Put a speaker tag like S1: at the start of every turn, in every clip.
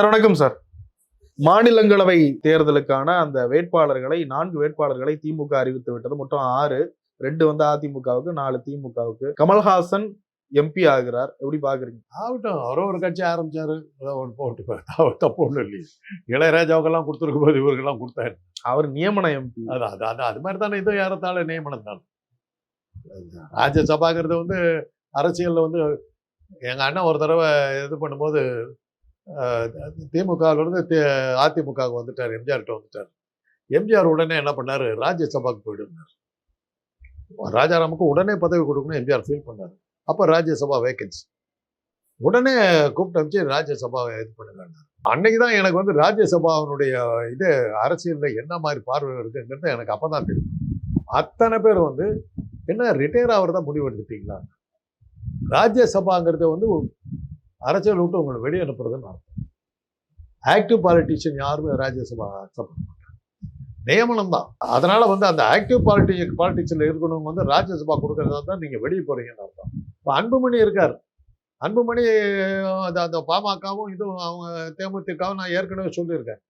S1: Sir வணக்கம் sir. மாநிலங்களவை தேர்தலுக்கான அந்த வேட்பாளர்களை நான்கு வேட்பாளர்களை திமுக அறிவித்து விட்டது. மொத்தம் ஆறு. ரெண்டு வந்து அதிமுகவுக்கு நாலு திமுகவுக்கு. கமல்ஹாசன் எம்பி ஆகிறார். எப்படி பாக்குறீங்க?
S2: ஆகட்டும். அவரோ ஒரு கட்சி ஆரம்பிச்சாரு. ஒன்று போட்டு தப்பு ஒன்றும் இல்லையே. இளையராஜாவுக்கெல்லாம் கொடுத்துருக்கும் போது இவருக்கெல்லாம் கொடுத்தாரு.
S1: அவர் நியமன எம்பி
S2: அது அது அது அது மாதிரி தானே. இது ஏறத்தாழ நியமனம் தான். ராஜ்யசபாங்கிறது வந்து அரசியலில் வந்து எங்கள் அண்ணன் ஒரு தடவை இது பண்ணும்போது திமுகவிலிருந்து அதிமுகவுக்கு வந்துட்டார் எம்ஜிஆர்கிட்ட வந்துட்டார். எம்ஜிஆர் உடனே என்ன பண்ணார்? ராஜ்யசபாவுக்கு போயிடுனார் ராஜாராமுக்கு உடனே பதவி கொடுக்கணும் எம்ஜிஆர் ஃபீல் பண்ணார். அப்போ ராஜ்யசபா வேகன்சி உடனே கூப்பிட்டு வச்சு ராஜ்யசபாவை இது பண்ணுங்க அன்னைக்கு தான் எனக்கு வந்து ராஜ்யசபாவினுடைய இது அரசியலில் என்ன மாதிரி பார்வை இருக்குங்கிறது எனக்கு அப்போ தான் தெரியும். அத்தனை பேர் வந்து என்ன ரிட்டையர் ஆகிறதா முடிவு எடுத்துட்டீங்களா? ராஜ்யசபாங்கிறது வந்து அரசியல் விட்டு உங்களை வெளியே அனுப்புறதுன்னு அர்த்தம். ஆக்டிவ் பாலிட்டிஷியன் யாருமே ராஜ்யசபா அக்செப்ட் பண்ண மாட்டாங்க. நியமனம் தான். அதனால வந்து அந்த ஆக்டிவ் பாலிட்டி பாலிட்டிக்ஸில் இருக்கணும் வந்து ராஜ்யசபா கொடுக்கறதா தான் நீங்கள் வெளியே போறீங்கன்னு அர்த்தம். இப்போ அன்புமணி இருக்கார். அன்புமணி அந்த அந்த பாமகவும் இதுவும் அவங்க தேமுதிகவும் நான் ஏற்கனவே சொல்லியிருக்கேன்.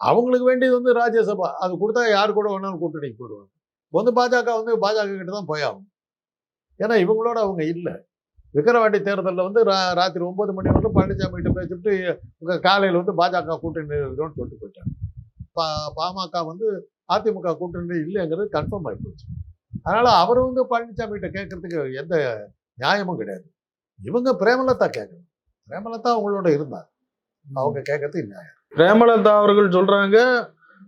S2: அவங்களுக்கு வேண்டியது வந்து ராஜ்யசபா. அது கொடுத்தா யார் கூட வேணாலும் கூட்டணிக்கு போடுவாங்க வந்து பாஜக வந்து பாஜக கிட்ட தான் போயாகும் ஏன்னா இவங்களோட அவங்க இல்லை. விக்கிரவாண்டி தேர்தலில் வந்து ரா ராத்திரி ஒன்பது மணி வரைக்கும் பழனிசாமி கிட்ட பேசிட்டு உங்கள் காலையில் வந்து பாஜக கூட்டணி இருக்கணும்னு சொல்லிட்டு போயிட்டாங்க. பா பாமக வந்து அதிமுக கூட்டணி இல்லைங்கிறது கன்ஃபார்ம் ஆகி போச்சு. அதனால் அவர் வந்து பழனிசாமி கிட்ட கேட்கறதுக்கு எந்த நியாயமும் கிடையாது. இவங்க பிரேமலதா கேட்கணும். பிரேமலதா அவங்களோட இருந்தார். அவங்க கேட்கறதுக்கு நியாயம்.
S1: பிரேமலதா அவர்கள் சொல்றாங்க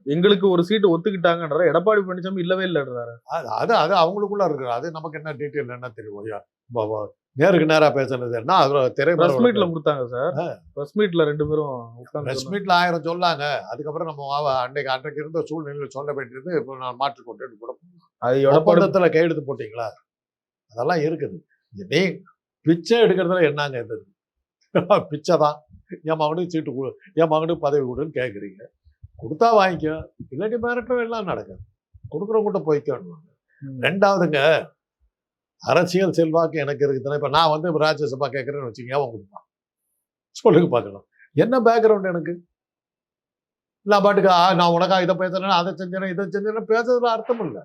S1: எங்களுக்கு ஒரு சீட்டு ஒத்துக்கிட்டாங்கன்ற எடப்பாடி பழனிசாமி இல்லவே இல்லைன்றாரு.
S2: அது அது அது அவங்களுக்குள்ள இருக்குது அது நமக்கு என்ன டீட்டெயில் என்ன தெரியும்? நேருக்கு நேரா பேசுனது என்ன? அதுல
S1: பிரஸ் மீட்ல
S2: திரைப்படம்
S1: கொடுத்தாங்க சார் பிரஸ் மீட்ல ரெண்டு பேரும்
S2: பிரஸ். மீட்ல ஆயிரம் சொல்லாங்க அதுக்கப்புறம் நம்ம அன்னைக்கு அன்றைக்கு இருந்த சூழ்நிலையில் சொல்ல வேண்டியது இப்போ நான் மாற்றி கொண்டு கூட
S1: அது
S2: ஒப்பந்தத்துல கையெழுத்து போட்டீங்களா? அதெல்லாம் இருக்குது. நீ பிச்சை எடுக்கிறதுல என்னங்க இது? பிச்சை தான். என் மகனுக்கு சீட்டு கொடு என் மகனுக்கு பதவி கொடுன்னு கேட்குறீங்க கொடுத்தா வாங்கிக்கோ. இல்லாட்டி மிரட்டும் எல்லாம் நடக்கும் கொடுக்குறவங்கிட்ட போய்க்கணும். ரெண்டாவதுங்க அரசியல் செல்வாக்கு எனக்கு இருக்குதுன்னா இப்போ நான் வந்து ராஜ்யசபா கேட்குறேன்னு வச்சுக்கோங்க அவன் கொடுப்பான் சொல்லுங்க பார்க்கலாம். என்ன பேக்ரவுண்ட் எனக்கு? நான் பாட்டுக்கு நான் உனக்காக இதை பேசுறேன் அதை செஞ்சேன் இதை செஞ்சேன் பேசுறதுல அர்த்தம் இல்லை.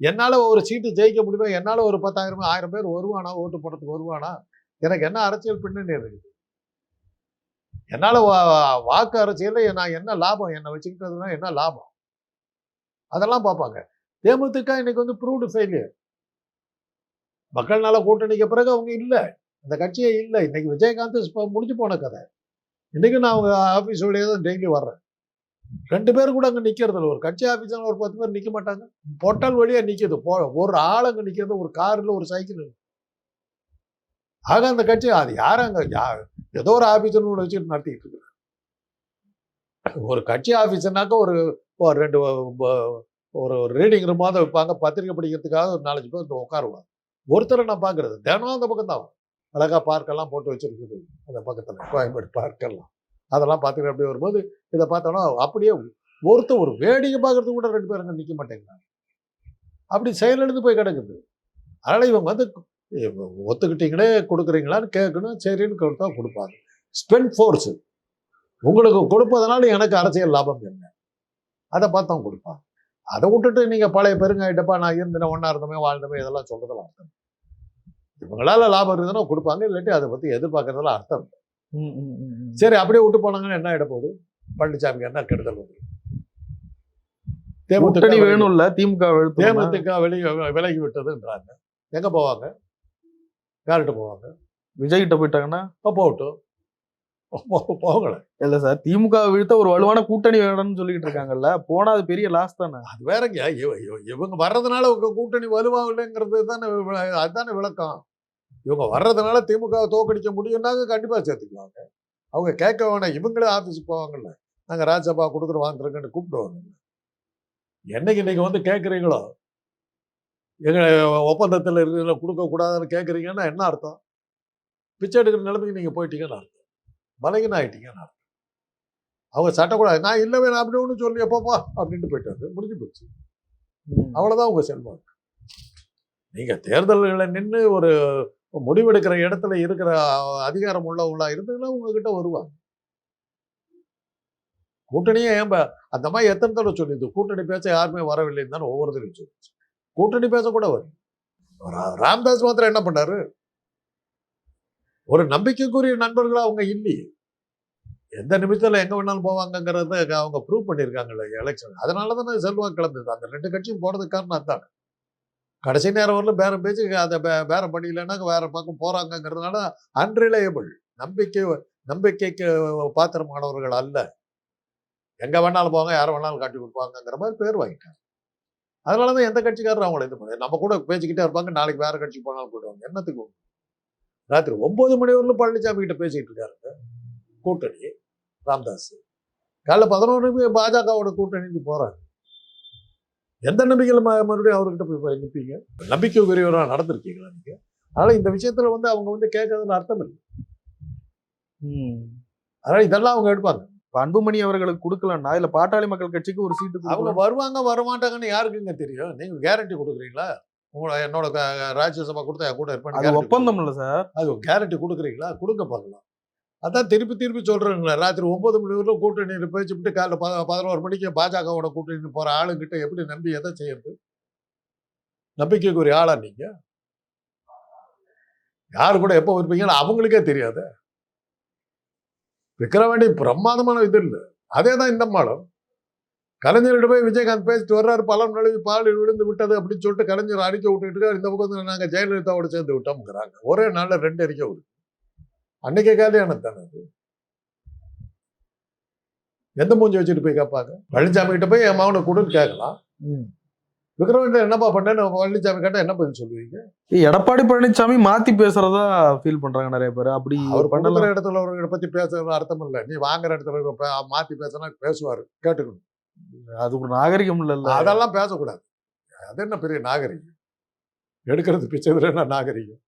S2: என்னால் ஒரு சீட்டு ஜெயிக்க முடியுமா? என்னால் ஒரு பத்தாயிரம் ஆயிரம் பேர் வருவானா? ஓட்டு போடுறதுக்கு வருவானா? எனக்கு என்ன அரசியல் பின்னணி இருக்குது? என்னால் வாக்கு அரசியலில் நான் என்ன லாபம்? என்னை வச்சுக்கிட்டதுன்னா என்ன லாபம்? அதெல்லாம் பார்ப்பாங்க. தேமுதிக இன்னைக்கு வந்து ப்ரூவ்டு ஃபெயிலியர் மக்கள் நல கூட்டணிக்கு பிறகு அவங்க இல்லை. அந்த கட்சியே இல்லை. இன்னைக்கு விஜயகாந்த் முடிஞ்சு போன கதை. இன்னைக்கு நான் அவங்க ஆஃபீஸ் வழியாக தான் டெய்லி வர்றேன். ரெண்டு பேர் கூட அங்கே நிற்கிறது ஒரு கட்சி ஆஃபீஸில் ஒரு பத்து பேர் நிற்க மாட்டாங்க. பொட்டல் வழியாக நிற்கிது போ ஒரு ஆள் அங்கே நிற்கிறது ஒரு காரில் ஒரு சைக்கிள் ஆக அந்த கட்சி அது யாரும் அங்கே? யா ஏதோ ஒரு ஆஃபீஸர்னு ஒன்று வச்சுட்டு நடத்திக்கிட்டு இருக்கு ஒரு கட்சி ஆஃபீஸர்னாக்கா ஒரு ரெண்டு ஒரு ரீடிங் ரூமாவது வைப்பாங்க. பத்திரிக்கை படிக்கிறதுக்காக ஒரு நாலஞ்சு பேர் உட்காருவாங்க. ஒருத்தரை நான் பார்க்கறது. தினம் அந்த பக்கம் தான் அழகா பார்க்கெல்லாம் போட்டு வச்சுருக்குது. அந்த பக்கத்தில் கோயம்பேடு பார்க்கெல்லாம். அதெல்லாம் பார்த்துக்கிட்டு அப்படியே வரும்போது இதை பார்த்தோன்னா அப்படியே ஒருத்தர் ஒரு வேடிக்கை பார்க்கறதுக்கு கூட ரெண்டு பேரும் அங்கே நிற்க மாட்டேங்கிறாங்க. அப்படி செயலிழந்து போய் கிடக்குது. அதனால் இவங்க வந்து ஒத்துக்கிட்டீங்களே கொடுக்குறீங்களான்னு கேட்கணும். சரின்னு கொடுத்தா கொடுப்பாங்க. ஸ்பெண்ட் ஃபோர்ஸு உங்களுக்கு கொடுப்பதனால எனக்கு அரசியல் லாபம் என்ன? அதை பார்த்து கொடுப்பாங்க. அதை விட்டுட்டு நீங்கள் பழைய பெருங்காயிட்டப்பா நான் இருந்தேன் ஒன்றா இருந்தமே வாழ்ந்தமே இதெல்லாம் சொல்கிறதெல்லாம் அர்த்தம். இவங்களால லாபம் இருக்குதுன்னா கொடுப்பாங்க இல்லாட்டி அதை பற்றி எதிர்பார்க்கறதுல அர்த்தம். சரி அப்படியே விட்டு போனாங்கன்னா என்ன ஆகிட போகுது? பழனிசாமிக்கு என்ன கெடுதல் வந்து? தேமுதிக
S1: வேணும்ல திமுக
S2: தேமுதிக வெளி விலகி விட்டதுன்றாங்க. எங்க போவாங்க? யார்கிட்ட போவாங்க?
S1: விஜய் கிட்ட போயிட்டாங்கன்னா?
S2: அப்போ போகட்டும். போகல.
S1: இல்ல சார் திமுக வீழ்த்த ஒரு வலுவான கூட்டணி வேணும்னு சொல்லிட்டு இருக்காங்கல்ல போனா அது பெரிய லாஸ் தானே?
S2: அது வேறங்க. இவ- இவ- இவங்க வர்றதுனால உங்க கூட்டணி வலுவாகலைங்கிறது தானே வி- அதுதானே விளக்கம். இவங்க வர்றதுனால திமுக தோக்கடிக்க முடியும்னாங்க கண்டிப்பா சேர்த்துக்குவாங்க. அவங்க கேட்க வேணாம் இவங்களே ஆஃபீஸுக்கு போவாங்கல்ல. நாங்க ராஜ்யசபா கொடுக்குற வாங்குறோங்கன்னு கூப்பிடுவாங்க என்னைக்கு நீங்க வந்து கேட்குறீங்களோ? எங்க ஒப்பந்தத்தில் இருக்கிறதுல கொடுக்க கூடாதுன்னு கேட்குறீங்கன்னா என்ன அர்த்தம்? பிச்சை எடுக்கிற நிலைமைக்கு நீங்க போயிட்டீங்கன்னு அர்த்தம். பலகீனம் ஆயிட்டீங்கன்னு அர்த்தம். அவங்க சட்டக்கூடாது நான் இல்லவே நான் அப்படி ஒன்றும் சொல்லி எப்பப்பா அப்படின்ட்டு போயிட்டாரு முடிஞ்சு போச்சு.
S1: ம்.
S2: அவ்வளவுதான் உங்க செல்வாக்கு. நீங்க தேர்தல்களில் நின்று ஒரு முடிவெடுக்கிற இடத்துல இருக்கிற அதிகாரம் உள்ளவங்களா இருந்ததுன்னா உங்ககிட்ட வருவாங்க. கூட்டணியே ஏன் அந்த மாதிரி எத்தனை தடவை சொல்லிது கூட்டணி பேச யாருமே வரவில்லைன்னு தானே ஒவ்வொரு சொல்லிச்சு. கூட்டணி பேச கூட வரும் ராம்தாஸ் மாத்திரம் என்ன பண்ணாரு? ஒரு நம்பிக்கைக்குரிய நண்பர்களா அவங்க இல்லையே. எந்த நிமிஷத்தில் எங்க வேணாலும் போவாங்கங்கிறத அவங்க ப்ரூவ் பண்ணியிருக்காங்கல்ல எலெக்ஷன் அதனால தானே செல்வாக்கு கிளந்தது அந்த ரெண்டு கட்சியும் போகிறதுக்கு காரணம் அதான். கடைசி நேரம் வரலும் பேரம் பேச்சு அதை பே- பேரம் பண்ணிக்கலன்னா வேற பக்கம் போகிறாங்கங்கிறதுனால அன்ரிலையபிள் நம்பிக்கை நம்பிக்கைக்கு பாத்திரமானவர்கள் அல்ல. எங்கே வேணாலும் போவாங்க யாரை வேணாலும் காட்டி கொடுப்பாங்கங்கிற மாதிரி பேர் வாங்கிட்டாங்க. அதனால தான் எந்த கட்சிக்காரரும் அவங்கள இது பண்ண நம்ம கூட பேசிக்கிட்டே இருப்பாங்க நாளைக்கு வேற கட்சி போனாலும் போயிடுவாங்க. என்னத்துக்கு? ராத்திரி ஒன்பது மணி வரலும் பழனிசாமி கிட்ட பேசிக்கிட்டு இருக்காருங்க கூட்டணி ராம்தாஸ். காலைல பதினோரு பாஜகவோட கூட்டணிக்கு போறாரு. எந்த நம்பிக்கையில் மறுபடியும் அவர்கிட்ட போய் நிற்பீங்க நம்பிக்கை உரியவராக நடந்திருக்கீங்களா நீங்க? அதனால இந்த விஷயத்துல வந்து அவங்க வந்து கேட்கறதுல அர்த்தம் இல்லை.
S1: ம்.
S2: அதனால இதெல்லாம் அவங்க எடுப்பாங்க.
S1: இப்ப அன்புமணி அவர்களுக்கு கொடுக்கலன்னா இல்ல பாட்டாளி மக்கள் கட்சிக்கு ஒரு சீட்டு
S2: அவங்க வருவாங்க வரமாட்டாங்கன்னு யாருக்குங்க தெரியும்? நீங்க கேரண்டி கொடுக்குறீங்களா? உங்களை என்னோட ராஜ்யசபா கொடுத்தா என் கூட இருப்பேன்
S1: அது ஒப்பந்தம் இல்ல சார்.
S2: அது கேரண்டி கொடுக்குறீங்களா? கொடுங்க பார்க்கலாம். அதான் திருப்பி திருப்பி சொல்றேங்களே ராத்திரி ஒம்பது மணி வரைக்கும் கூட்டணியில் பேச்சுப்பிட்டு காலைல ப பதினோரு மணிக்கு பாஜகவோட கூட்டணி போகிற ஆளுங்கிட்ட எப்படி நம்பி எதை செய்யறது? நம்பிக்கைக்குரிய ஆளா நீங்கள் யார் கூட எப்போ இருப்பீங்கன்னு அவங்களுக்கே தெரியாது. விக்கிரவாண்டி பிரமாதமான இது இல்லை. அதே தான் இந்த மாடம் கலைஞர்கிட்ட போய் விஜயகாந்த் பேசிட்டு வர்றாரு பலம் நழுவி பால் விழுந்து விட்டது அப்படின்னு சொல்லிட்டு கலைஞர் அறிக்கை விட்டுக்கிட்டு இருக்காரு. இந்த பக்கம் நாங்கள் ஜெயலலிதாவோட சேர்ந்து விட்டோம்ங்கிறாங்க. ஒரே நாளில் ரெண்டு அறிக்கை விடுது அன்னைக்கே கல்யாணம் தானே அது? எந்த மூஞ்சி வச்சுட்டு போய் கேட்பாங்க? பழனிசாமி கிட்ட போய் என் மகனை கொடுன்னு கேட்கலாம்.
S1: ம்.
S2: விக்ரவாண்டி என்னப்பா பண்ணேன்னு பழனிசாமி கேட்டா என்ன பதில் சொல்லுவீங்க?
S1: எடப்பாடி பழனிசாமி மாத்தி பேசுறதா ஃபீல் பண்றாங்க நிறைய பேர். அப்படி
S2: அவர் பண்ணுற இடத்துல அவர்களை பத்தி பேசுறது அர்த்தம் இல்லை. நீ வாங்குற இடத்துல மாத்தி பேசினா பேசுவாரு. கேட்டுக்கணும்.
S1: அது ஒரு நாகரிகம் இல்ல
S2: அதெல்லாம் பேசக்கூடாது. அது என்ன பெரிய நாகரிகம்? எடுக்கிறது பிச்சை என்ன நாகரிகம்?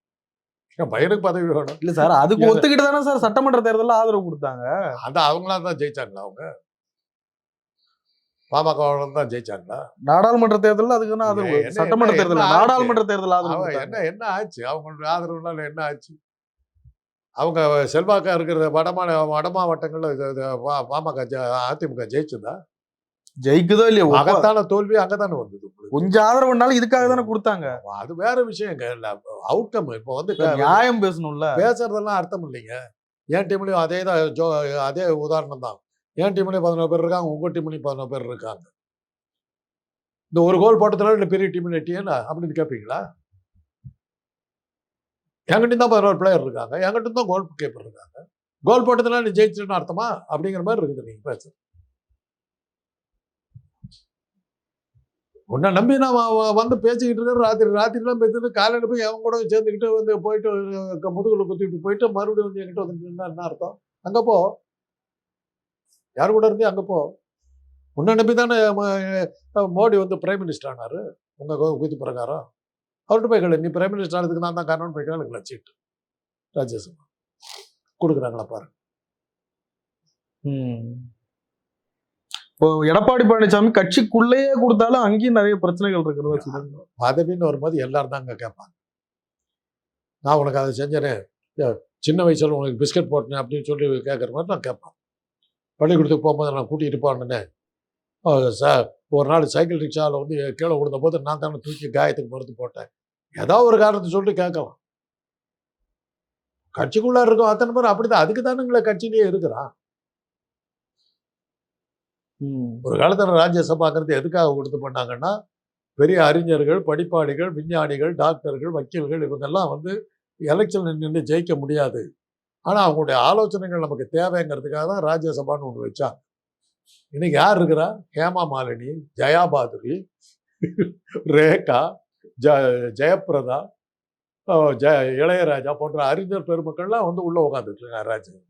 S2: பையனுக்கு பதவி வேணும்
S1: இல்ல சார் அதுக்கு? ஒத்துக்கிட்டு தானே சார் சட்டமன்ற தேர்தல்ல ஆதரவு கொடுத்தாங்க
S2: அந்த அவங்களா தான் ஜெயிச்சாங்களா அவங்க பாமக தான் ஜெயிச்சாங்களா
S1: நாடாளுமன்ற தேர்தல்ல அதுக்கு தானே ஆதரவு சட்டமன்ற தேர்தல்? நாடாளுமன்ற தேர்தல் ஆதரவு.
S2: என்ன என்ன ஆச்சு அவங்களோட ஆதரவுனால என்ன ஆச்சு அவங்க செல்வாக்கா இருக்கிற வடமா வட மாவட்டங்கள்ல பாமக அதிமுக ஜெயிச்சதா
S1: ஜெயிக்குதோ இல்லையோ
S2: அகத்தான தோல்வி அங்கதானே வந்தது.
S1: கொஞ்சம் ஆதரவுனாலும் இதுக்காக தானே கொடுத்தாங்க.
S2: அது வேற விஷயம். அவுட்கம் இப்போ வந்து
S1: நியாயம் பேசணும்ல.
S2: பேசுறதெல்லாம் அர்த்தம் இல்லைங்க. என் டீம்லயும் அதே தான் ஜோ அதே உதாரணம் தான். என் டீம்லயும் பதினோரு பேர் இருக்காங்க உங்க டீம்லயும் பதினோரு பேர் இருக்காங்க. இந்த ஒரு கோல் போட்டதுனால இந்த பெரிய டீம் நெட்டியேனா அப்படின்னு கேட்பீங்களா என்கிட்ட தான் பதினோரு பிளேயர் இருக்காங்க என்கிட்ட தான் கோல் கீப்பர் இருக்காங்க. கோல் போட்டதுனால நீ ஜெயிச்சிருன்னு அர்த்தமா? அப்படிங்கிற மாதிரி இருக்குது நீங்க பேச உன்னை நம்பி நான் வந்து பேசிக்கிட்டு இருக்கேன். ராத்திரி ராத்திரிலாம் பேசிட்டு காலையில் போய் அவன் கூட சேர்ந்துக்கிட்டு வந்து போயிட்டு முதுகில் முதுகுல குத்திட்டு போயிட்டு மறுபடியும் வந்து என்கிட்ட வந்து என்ன அர்த்தம்? அங்கே போ. யார் கூட இருந்து அங்கே போ. உன்னை நம்பி தானே ம- மோடி வந்து பிரைம் மினிஸ்டர் ஆனாரு. உங்கள் கு- குதி பிரகாரம். அவர்கிட்ட போய் கேளு. நீ பிரைம் மினிஸ்டர் ஆனதுக்கு நான் தான் காரணம் போய் கேளுங்களா சீட்டு. ராஜ்யசபா. கொடுக்குறாங்களா
S1: பாருங்க எடப்பாடி பழனிசாமி கட்சிக்குள்ளேயே கொடுத்தாலும் அங்கேயும் நிறைய பிரச்சனைகள் இருக்கிறதா சொல்லுங்க
S2: பதவின்னு வரும்போது எல்லாரும் தான் அங்கே கேட்பாங்க. நான் உனக்கு அதை செஞ்சேனே சின்ன வயசுல உனக்கு பிஸ்கட் போட்டேன் அப்படின்னு சொல்லி கேட்குற மாதிரி நான் கேட்பேன். பள்ளிக்கூடத்துக்கு போகும்போது நான் கூட்டிகிட்டு போனேன்னே சார் ஒரு நாள் சைக்கிள் ரிக்ஷாவில் வந்து கீழே விழுந்த போது நான் தானே தூக்கி காயத்துக்கு மருந்து போட்டேன். ஏதோ ஒரு காரணத்தை சொல்லிட்டு கேட்கலாம். கட்சிக்குள்ளே இருக்கும் அத்தனை பேர் அப்படிதான் அதுக்கு தானுங்களே கட்சியிலேயே இருக்கிறான். ஒரு காலத்தில் ராஜ்யசபாங்கிறது எதுக்காக கொடுத்து பண்ணாங்கன்னா பெரிய அறிஞர்கள் படிப்பாளிகள் விஞ்ஞானிகள் டாக்டர்கள் வக்கீல்கள் இவங்கெல்லாம் வந்து எலெக்ஷன் நின்று ஜெயிக்க முடியாது. ஆனால் அவங்களுடைய ஆலோசனைகள் நமக்கு தேவைங்கிறதுக்காக தான் ராஜ்யசபான்னு ஒன்று வச்சாங்க. இன்னைக்கு யார் இருக்கிறா? ஹேமா மாலினி ஜெயா பாதுரி ரேகா ஜ ஜெயபிரதா ஜ இளையராஜா போன்ற அறிஞர் பெருமக்கள்லாம் வந்து உள்ளே உட்காந்துட்டு இருக்காங்க ராஜ்யசபா.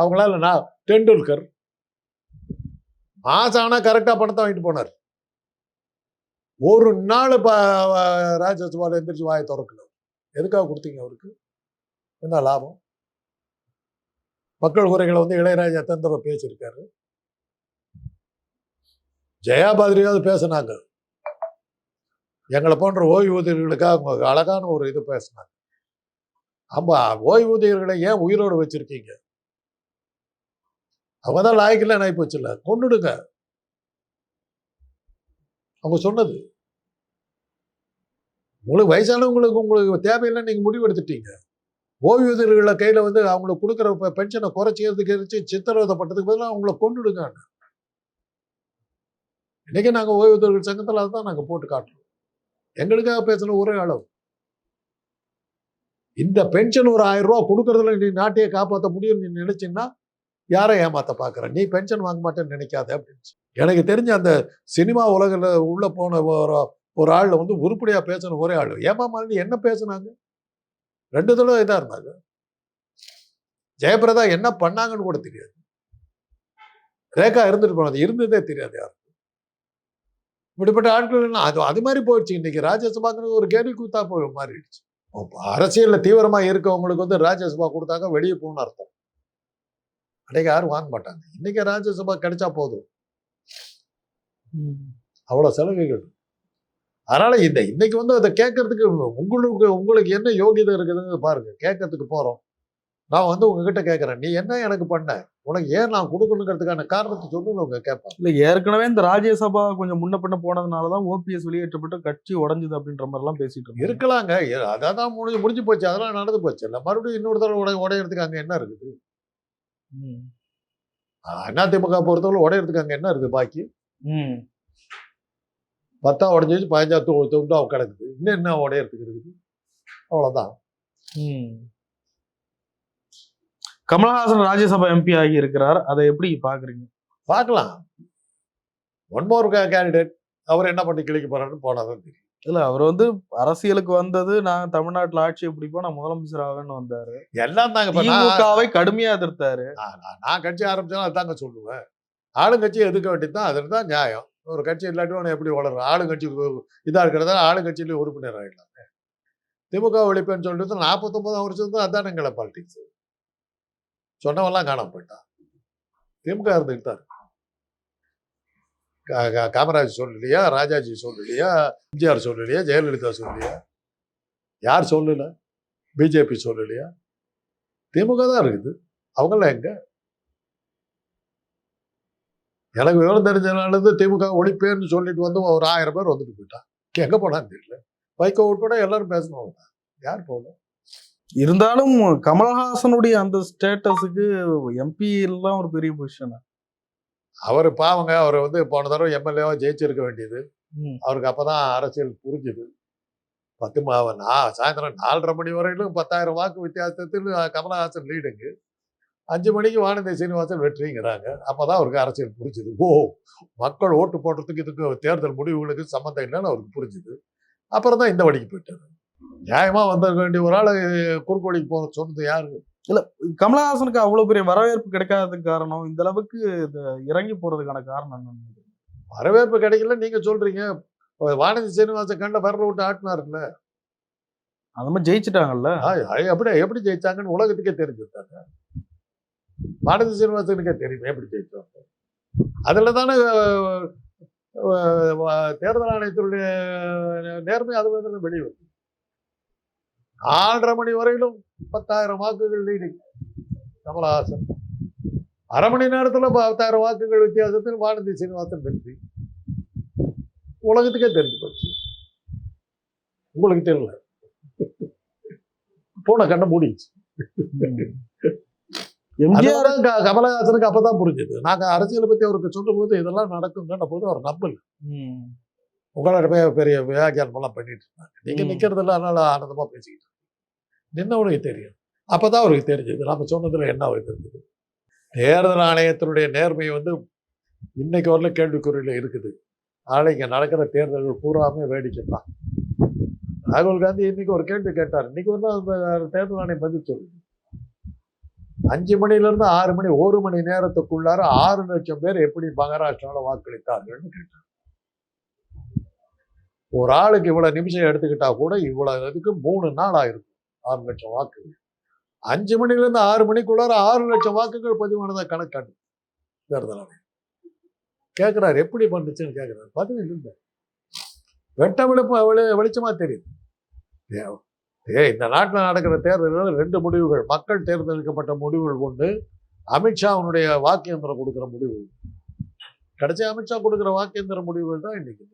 S2: அவங்களால நான் டெண்டுல்கர் மாசம் ஆனால் கரெக்டாக பணத்தை வாங்கிட்டு போனார். ஒரு நாள் இப்போ ராஜ்யசபாவில் எந்திரிச்சு வாயை திறக்கல எதுக்காக கொடுத்தீங்க அவருக்கு? என்ன லாபம்? மக்கள் குறைகளை வந்து இளையராஜா தந்திர பேசியிருக்காரு? ஜெயா பாதிரியாவது பேசினாங்க. எங்களை போன்ற ஓய்வூதியர்களுக்காக அவங்க அழகான ஒரு இது பேசினாங்க. ஆமாம் ஓய்வூதியர்களை ஏன் உயிரோடு வச்சிருக்கீங்க? அவங்க தான் லாய்க்கில் ஆகி போச்சுல்ல கொண்டுடுங்க அவங்க சொன்னது. உங்களுக்கு வயசானவங்களுக்கு உங்களுக்கு தேவையில்லை நீங்கள் முடிவு எடுத்துட்டீங்க ஓய்வூதியர்களை கையில் வந்து அவங்களுக்கு கொடுக்குற பென்ஷனை குறைச்சிக்கிறதுக்கு இருந்துச்சு சித்திரவதைப்பட்டதுக்கு பதிலாக அவங்கள கொண்டுடுங்க இன்றைக்கி நாங்கள் ஓய்வூதியர்கள் சங்கத்தில் அதுதான் நாங்கள் போட்டு காட்டுறோம். எங்களுக்காக பேசின ஒரே அளவு. இந்த பென்ஷன் ஒரு ஆயிரம் ரூபா கொடுக்கறதுல நீ நாட்டையே காப்பாற்ற முடியும்னு நீ நினைச்சீங்கன்னா யாரை ஏமாத்த பார்க்குற நீ பென்ஷன் வாங்க மாட்டேன்னு நினைக்காத அப்படின்னு எனக்கு தெரிஞ்ச அந்த சினிமா உலகில் உள்ளே போன ஒரு ஒரு ஆள் வந்து உருப்படியாக பேசின ஒரே ஆள். ஏமா மாலினி என்ன பேசுனாங்க? ரெண்டு தடவை இதாக இருந்தாங்க. ஜெயபிரதா என்ன பண்ணாங்கன்னு கூட தெரியாது. ரேகா இருந்துட்டு போனது இருந்ததே தெரியாது யாரும் இப்படிப்பட்ட ஆட்கள் அது அது மாதிரி போயிடுச்சு. இன்னைக்கு ராஜ்யசபாங்கிறது ஒரு கேள்வி கூத்தா போய் மாறிடுச்சு. அரசியலில் தீவிரமாக இருக்கவங்களுக்கு வந்து ராஜ்யசபா கொடுத்தாங்க வெளியே போகணும்னு அர்த்தம். அன்னைக்கு யாரும் வாங்க மாட்டாங்க. இன்னைக்கு ராஜ்யசபா கிடைச்சா போதும். அவ்வளவு சலுகைகள். அதனால இந்த இன்னைக்கு வந்து அதை கேட்கறதுக்கு உங்களுக்கு உங்களுக்கு என்ன யோகிதை இருக்குதுன்னு பாருங்க. கேட்கறதுக்கு போறோம். நான் வந்து உங்ககிட்ட கேட்கறேன். நீ என்ன எனக்கு பண்ண? உனக்கு ஏன் நான் கொடுக்கணுங்கிறதுக்கான காரணத்தை சொல்லுன்னு அவங்க கேட்பாங்க
S1: இல்ல ஏற்கனவே இந்த ராஜ்யசபா கொஞ்சம் முன்ன பின்ன போனதுனாலதான் ஓபிஎஸ் வெளியேற்றப்பட்டு கட்சி உடைஞ்சது அப்படின்ற மாதிரி எல்லாம் பேசிட்டு இருக்காங்க
S2: இருக்கலாங்க. அதான் முடிஞ்சு முடிஞ்சு போச்சு. அதெல்லாம் நடந்து போச்சு. இல்லை மறுபடியும் இன்னொரு தடவை உடை உடையறதுக்கு அங்க என்ன இருக்குது. அதிமுக பொறுத்தவரை உடையறதுக்கு அங்க என்ன இருக்குது பாக்கி?
S1: ம்.
S2: பத்தா உடஞ்சிச்சு பதினஞ்சா தூ துண்டா கிடக்குது. இன்னும் என்ன உடையறதுக்கு இருக்குது? அவ்வளவுதான்.
S1: ம். கமலஹாசன் ராஜ்யசபா எம்பி ஆகி இருக்கிறார். அதை எப்படி பாக்குறீங்க?
S2: பார்க்கலாம் ஒன் மோர் கேண்டிடேட் அவர் என்ன பண்ணி கிளிக்க போறாருன்னு போனாதான் தெரியும்.
S1: இல்ல அவர் வந்து அரசியலுக்கு வந்தது நான் தமிழ்நாட்டுல ஆட்சியை பிடிப்போம் நான் முதலமைச்சர் ஆவேன்னு வந்தாரு.
S2: எல்லாம் தாங்க
S1: திமுகவை கடுமையா எதிர்த்தாரு.
S2: நான் கட்சி ஆரம்பிச்சாலும் அதாங்க சொல்லுவேன். ஆளுங்கட்சி எதுக்க வேண்டியதுதான் அதில் தான் நியாயம். ஒரு கட்சி இல்லாட்டி உடனே எப்படி வளரும் ஆளுங்கட்சி இதாக இருக்கிறதால ஆளுங்கட்சியிலேயே உறுப்பினர் ஆகிடலாங்க திமுக ஒழிப்பேன்னு சொல்லிட்டு நாற்பத்தொன்பதாம் வருஷம் தான் அதானுங்கள பாலிடிக்ஸ் சொன்னவெல்லாம் காணாம போயிட்டான். திமுக இருந்துகிட்டு தான் இருக்கு. காமராஜ் சொல்லலையா ராஜாஜி சொல்லலையா எம்ஜிஆர் சொல்லலையா ஜெயலலிதா சொல்லலையா? யார் சொல்லல? பிஜேபி சொல்லலையா? திமுக தான் இருக்குது. அவங்களாம் எங்க? எனக்கு விவரம் தெரிஞ்சனால திமுக ஒழிப்பேன்னு சொல்லிட்டு வந்து ஒரு ஆயிரம் பேர் வந்துட்டு போயிட்டான் எங்க போனான்னு தெரியல. வைகோ உட்பட எல்லாரும் பேசணும் யார் போகல
S1: இருந்தாலும் கமல்ஹாசனுடைய அந்த ஸ்டேட்டஸுக்கு எம்பி எல்லாம் ஒரு பெரிய பொசிஷனா
S2: அவர் பாவங்க அவர் வந்து போன தடவை எம்எல்ஏவா ஜெயிச்சிருக்க வேண்டியது. அவருக்கு அப்பதான் அரசியல் புரிஞ்சுது. பத்து மா நான் சாயந்தரம் நாலரை மணி வரையிலும் பத்தாயிரம் வாக்கு வித்தியாசத்தில் கமலஹாசன் லீடுங்க அஞ்சு மணிக்கு வானதி சீனிவாசன் வெற்றிங்கிறாங்க. அப்பதான் அவருக்கு அரசியல் புரிஞ்சுது. ஓ மக்கள் ஓட்டு போடுறதுக்கு இதுக்கு தேர்தல் முடிவுகளுக்கு சம்மந்தம் இல்லைன்னு அவருக்கு புரிஞ்சுது. அப்புறம் தான் இந்த வழிக்கு போயிட்டாரு. நியாயமா வந்த வேண்டிய ஒரு ஆள் குறுக்கோடிக்கு போக சொன்னது யாரு?
S1: கமலஹாசனுக்கு அவ்வளவு பெரிய வரவேற்பு கிடைக்காததுக்கு காரணம் இந்த அளவுக்கு இறங்கி போறதுக்கான காரணம் என்னன்னு
S2: வரவேற்பு கிடைக்கல நீங்க சொல்றீங்க. வானதி சீனிவாசன் கண்ட விரல விட்டு ஆட்டினாருல்ல?
S1: அந்த மாதிரி ஜெயிச்சிட்டாங்கல்ல?
S2: அது எப்படி எப்படி ஜெயிச்சாங்கன்னு உலகத்துக்கே தெரிஞ்சுட்டாங்க பாரதி சீனிவாசனுக்கே தெரியும் எப்படி ஜெயிச்சாங்க அதில் தானே தேர்தல் ஆணையத்தினுடைய நேர்மை அது வந்து வெளியே வருது நாலரை மணி வரையிலும் பத்தாயிரம் வாக்குகள் லீடிங் கமலஹாசன். அரை மணி நேரத்துல பத்தாயிரம் வாக்குகள் வித்தியாசத்தில் வானதி சீனிவாசன் வெற்றி. உலகத்துக்கே தெரிஞ்சு போச்சு. உங்களுக்கு தெரியல போன கண்ணை மூடிச்சு
S1: எம்ஜிஆர்
S2: கமலஹாசனுக்கு அப்பதான் புரிஞ்சுது. நாங்க அரசியலை பத்தி அவருக்கு சொல்லும் போது இதெல்லாம் நடக்குங்கிற போது அவர் நம்பல. உங்களோட பெரிய வியாக்கியானம் எல்லாம் பண்ணிட்டு இருந்தாங்க. நீங்க. நிக்கிறது இல்ல அதனால ஆனந்தமா பேசிக்கிட்டு நின்னவனுக்கு தெரியும்? அப்போ தான் அவருக்கு தெரிஞ்சது. நம்ம சொன்னதில் என்ன அவருக்கு தெரிஞ்சது? தேர்தல் ஆணையத்தினுடைய நேர்மை வந்து இன்னைக்கு வரல கேள்விக்குறியில் இருக்குது. நாளைக்கு நடக்கிற தேர்தல்கள் பூராமே வேடிக்கை தான். ராகுல் காந்தி இன்னைக்கு ஒரு கேள்வி கேட்டார். இன்னைக்கு வந்து அந்த தேர்தல் ஆணையம் பதில் சொல்லுது அஞ்சு மணிலேருந்து ஆறு மணி ஒரு மணி நேரத்துக்குள்ளார ஆறு லட்சம் பேர் எப்படி மகாராஷ்டிராவில் வாக்களித்தார்கள்னு கேட்டார். ஒரு ஆளுக்கு இவ்வளோ நிமிஷம் எடுத்துக்கிட்டா கூட இவ்வளோ இதுக்கு மூணு நாள் ஆயிருக்கும் ஆறு லட்சம் வாக்குகள். அஞ்சு மணிலேருந்து ஆறு மணிக்குள்ளார ஆறு லட்சம் வாக்குகள் பதிவானதா கணக்காட்டு. தேர்தல் ஆணையம் கேட்கிறாரு எப்படி பண்ணுச்சுன்னு கேட்குறாரு பதில் இல்லை வெட்ட விழுப்பு வெளி வெளிச்சமா தெரியுது. ஏ- ஏய் இந்த நாட்டில் நடக்கிற தேர்தல்கள் ரெண்டு முடிவுகள். மக்கள் தேர்ந்தெடுக்கப்பட்ட முடிவுகள் ஒன்று அமித்ஷா அவனுடைய வாக்கு எந்திரம் கொடுக்குற முடிவு கடைசி அமித்ஷா கொடுக்குற வாக்கு எந்திர முடிவுகள் தான் இன்னைக்கு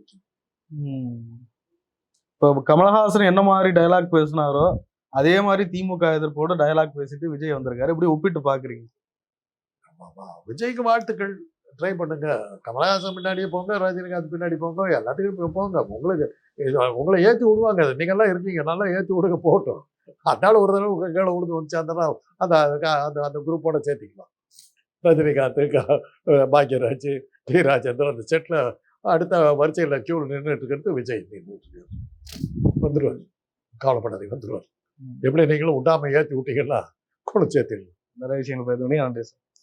S1: இப்போ கமலஹாசன் என்ன மாதிரி டயலாக் பேசினாரோ அதே மாதிரி திமுக எதிர்ப்போட டயலாக் பேசிட்டு விஜய் வந்திருக்காரு. இப்படி ஒப்பிட்டு பாக்குறீங்க.
S2: விஜய்க்கு வாழ்த்துக்கள். ட்ரை பண்ணுங்க. கமலஹாசன் பின்னாடியே போங்க ரஜினிகாந்த் பின்னாடி போங்க எல்லாத்துக்கும் போங்க. உங்களுக்கு இது உங்களை ஏற்றி விடுவாங்க. நீங்கெல்லாம் இருக்கீங்க. நல்லா ஏற்றி விடுங்க. போட்டோம். அதனால ஒரு தடவை உங்க கீழே விழுந்து வந்துச்சு அந்த அந்த அந்த அந்த குரூப்போட சேர்த்திக்கலாம். ரஜினிகாந்த் பாக்யராஜ் டி. ராஜேந்தர் அந்த செட்டில் அடுத்த வரிசையில் கியூவில் நின்றுட்டு இருக்கிறது விஜய். நின்றுட்டு வந்துடுவார் கவலைப்படாதீங்க. வந்துடுவார் எப்படி நீங்களும் விடாம ஏற்றி விட்டீங்கன்னா கூட சேர்த்துக்கலாம்
S1: நிறைய விஷயங்கள் பேச நன்றி சார்.